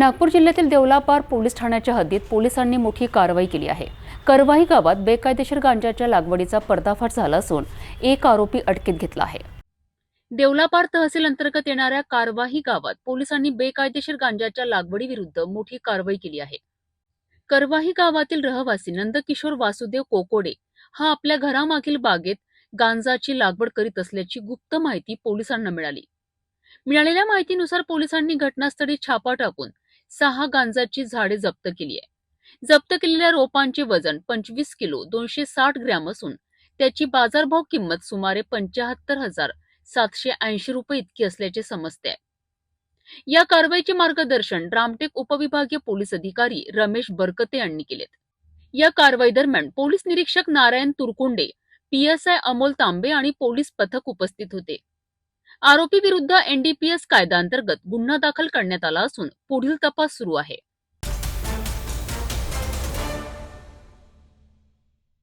नागपूर जिल्ह्यातील देवलापार पोलीस ठाण्याच्या हद्दीत पोलिसांनी मोठी कारवाई केली आहे. करवाही गावात बेकायदेशीर गांजाच्या लागवडीचा पर्दाफाश झाला असून एक आरोपी अटकेत घेतला आहे. देवलापार तहसील अंतर्गत येणाऱ्या कारवाही गावात पोलिसांनी बेकायदेशीर गांजाच्या लागवडीविरुद्ध मोठी कारवाई केली आहे. करवाही गावातील रहिवासी नंदकिशोर वासुदेव कोकोडे हा आपल्या घरामागील बागेत गांजाची लागवड करीत असल्याची गुप्त माहिती पोलिसांना मिळाली. मिळालेल्या माहितीनुसार पोलिसांनी घटनास्थळी छापा टाकून सहा गांजाची झाडे जप्त केली आहे. जप्त केलेल्या रोपांचे वजन पंचवीस किलो दोनशे साठ ग्रॅम असून त्याची बाजारभाव किंमत सुमारे पंचाहत्तर हजार सातशे ऐंशी रुपये इतकी असल्याचे समजते. आहे. या कारवाईचे मार्गदर्शन रामटेक उपविभागीय पोलीस अधिकारी रमेश बरकते यांनी केलेत या कारवाई दरम्यान पोलीस निरीक्षक नारायण तुरकुंडे पीएसआय अमोल तांबे आणि पोलीस पथक उपस्थित होते. आरोपी विरुद्ध एनडीपीएस कायद्याअंतर्गत गुन्हा दाखल करण्यात आला असून पुढील तपास सुरू आहे.